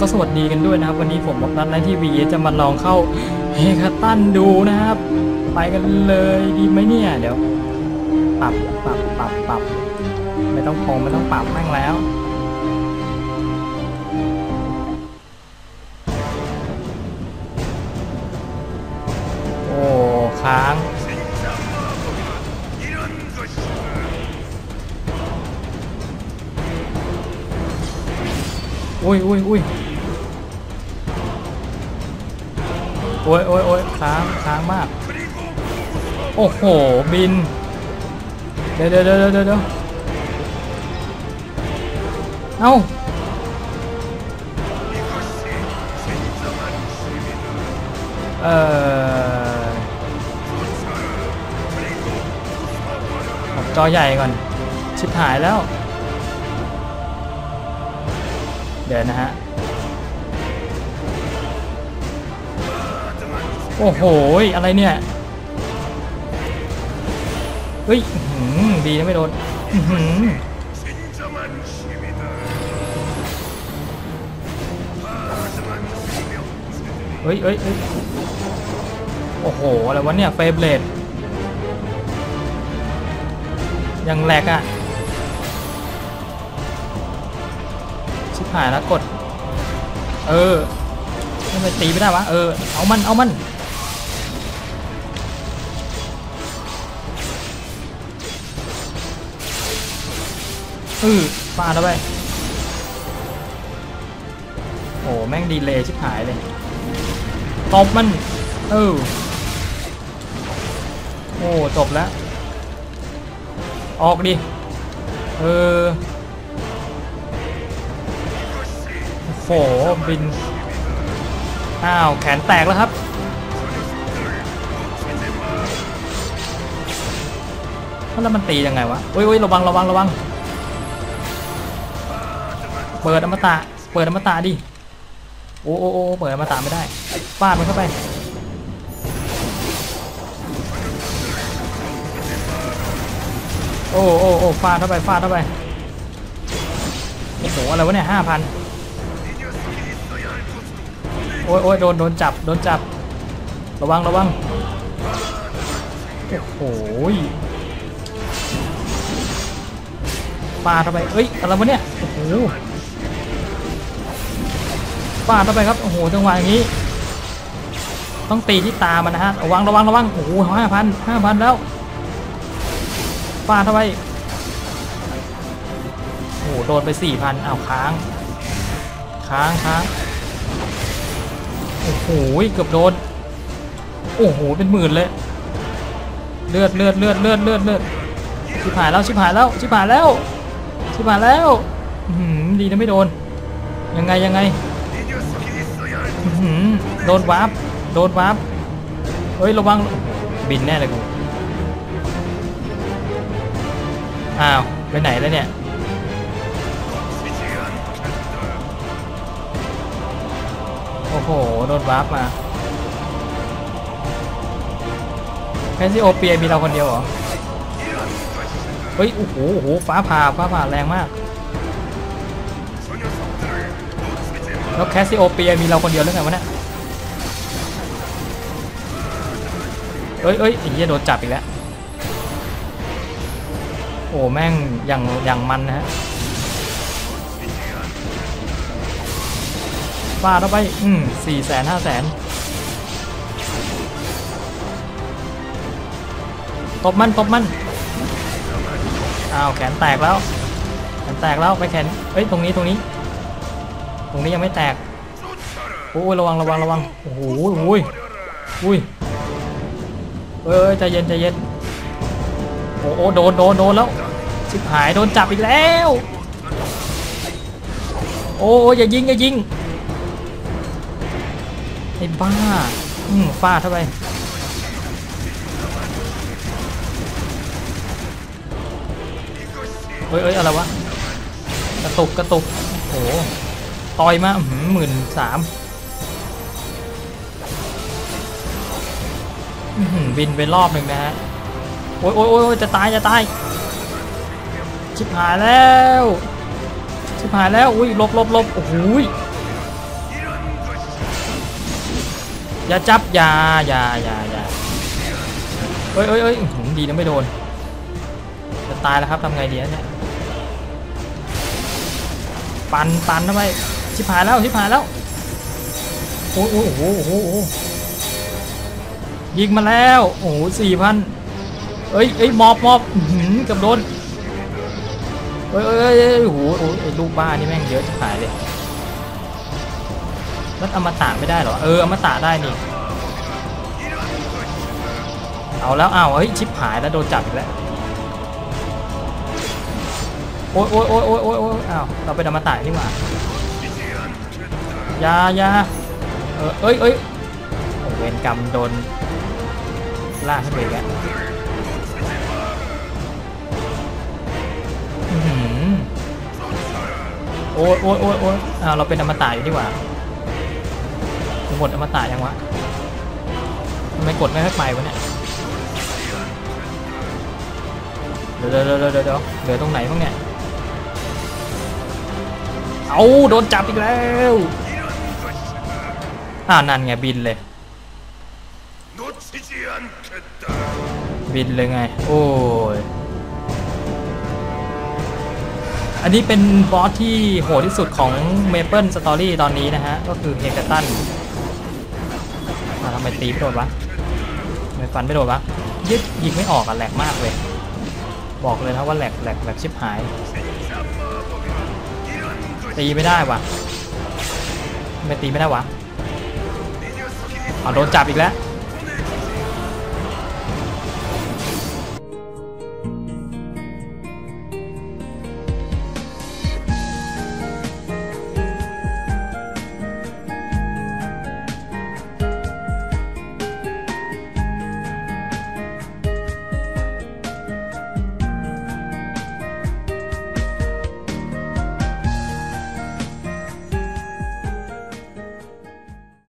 ก็สวัสดีกันด้วยนะครับ วันนี้ผมบอกนัดในทีวีจะมาลองเข้าเฮคาตันดูนะครับ ไปกันเลยดีไหมเนี่ยเดี๋ยวปรับปรับปรับปรับไม่ต้องคงไม่ต้องปรับแม่งแล้วโอ้ค้างอุ้ยอุ้ยอุ้ย โอ้ยโอ้ยโอ้ยค้างค้างมาก โอ้โห บิน เดี๋ยวเดี๋ยวเดี๋ยวเดี๋ยวเดี๋ยวเอ้าเอ่อออกจอใหญ่ก่อน ชิบหายแล้ว เดี๋ยวนะฮะ โอ้โห อะไรเนี่ย เฮ้ยดีนะไม่โดนเฮ้ยเฮ้ยเฮ้ยโอ้โห อะไรวะเนี่ยเฟเบลดยังแหลกอะ ชิบหายแล้วกด เออทำไมตีไม่ได้วะ เออ เอามัน เอามัน เออฟาแล้วไปโอ้แม่งดีเลยชิบหายเลยตบมันเออโอ้จบแล้ว ออกดิ เออโหบิน อ้าว แขนแตกแล้วครับ แล้วมันตียังไงวะโอ้ยโอ้ยระวังระวังระวัง เปิดอมตะ เปิดอมตะดิ โอ้โอ้โอ้เปิดอมตะไม่ได้ฟาดมันเข้าไป โอ้โอ้โอ้ฟาดเข้าไป ฟาดเข้าไป โอ้โห อะไรวะเนี่ยห้าพันโอ้ยโอ้ยโดน โดนจับ โดนจับ ระวัง ระวัง โอ้โหปาดเข้าไปเอ้ย อะไรวะเนี่ย โอ้โห ปาดเข้าไปครับโอ้โหจังหวะอย่างนี้ ต้องตีที่ตามันนะฮะระวังระวังระวังโอ้โหห้าพันห้าพันแล้วปาดเข้าไปโอ้โหโดนไปสี่พันอ้าวค้าง ค้างค้างโอ้โหเกือบโดนโอ้โหเป็นหมื่นเลยเลือดเลือดเลือดเลือดเลือดเลือดชิบหายแล้วชิบหายแล้วชิบหายแล้วชิบหายแล้วหือดีนะไม่โดนยังไงยังไง โดนวาร์ปโดนวาร์ปเฮ้ย ระวัง บินแน่เลยกู อ้าว ไปไหนแล้วเนี่ย โอ้โห โดนวาร์ปมาแคสซิโอเปียมีเราคนเดียวเหรอ เฮ้ย โอ้โห โอ้โห ฟ้าผ่า ฟ้าผ่าแรงมาก แล้วแคสซิโอเปียมีเราคนเดียวหรือไงวะเนี่ยเอ้ยเอ้ยไอ้เหี้ยโดนจับอีกแล้ว โอ้แม่งอย่างอย่างมันนะฮะฟาดเข้าไป อืมสี่แสนห้าแสนตบมันตบมัน อ้าว แขนแตกแล้ว แขนแตกแล้วไปแขน เอ้ย ตรงนี้ตรงนี้ รงนี้ยังไม่แตกโอ้ยระวังระวังระวังโอ้โหโอ้ยอุ้ยเอ้ยใจเย็นใจเย็นโอ้โหโดนโดนโดนแล้วชิบหายโดนจับอีกแล้ว โอ้ยอย่ายิงอย่ายิงไอ้บ้าอืมฟาดเข้าไปเฮ้ยเอ้ยอะไรวะกระตุกกระตุกโอ้โห ต่อยมาหมื่นสามบินไปรอบหนึ่งนะฮะ โอ้ยโอ้ยโอ้ยจะตายจะตาย ชิบหายแล้ว ชิบหายแล้ว อุ้ยลบลบลบโอ้โหยอย่าจับอย่าอย่าอย่าอย่าเอ้ยเอ้ยเอ้ยดีนะไม่โดน จะตายแล้วครับทำไงดีเนี่ย ปันปันทำไม ชิบหายแล้วชิบหายแล้วโอ้โหโอ้โหโอ้โหยิงมาแล้ว โอ้โหสี่พันเอ้ยเอ้ยมอบมอบหือเกับโดนเอ้ยเอ้ยเอ้ยโอ้โหโอ้โหไอ้ลูกบ้านี่แม่งเยอะชิบหายเลยแล้วอมตะไม่ได้เหรอ เอออมตะได้นี่ เอาแล้วเอาเฮ้ยชิบหายแล้วโดนจับอีกแล้ว โอ้ยโอ้ยโอ้ยโอ้ยโอ้ยอ้าวเราเป็นอมตะนี่หว่า ยายาเออเอ้ยเอ้ยเวรกรรมโดนล่าขึ้นไปอีกอื้อหือโอ้ยโอ้ยโอ้ยโอ้ยอ้าเราเป็นอมตะอยู่นี่หว่าหมดอมตะยังวะทำไมกดไม่ค่อยไปวะเนี่ยเดี๋ยวเดี๋ยวเดี๋ยวเดี๋ยวเดี๋ยวเหลือตรงไหนบ้างเนี่ย เอาโดนจับอีกแล้ว อ้าวนั่นไงบินเลย บินเลยไง โอ้ย อันนี้เป็นบอสที่โหดที่สุดของ Maple Story ตอนนี้นะฮะ ก็คือเฮกตันมาทำไมตีไม่โดนวะทำไมฟันไม่โดนวะยึดยิงไม่ออกอะแหลกมากเลย บอกเลยนะว่าแหลกแหลกแหลกชิบหาย ตีไม่ได้วะไม่ตีไม่ได้วะ เอาโดนจับอีกแล้ว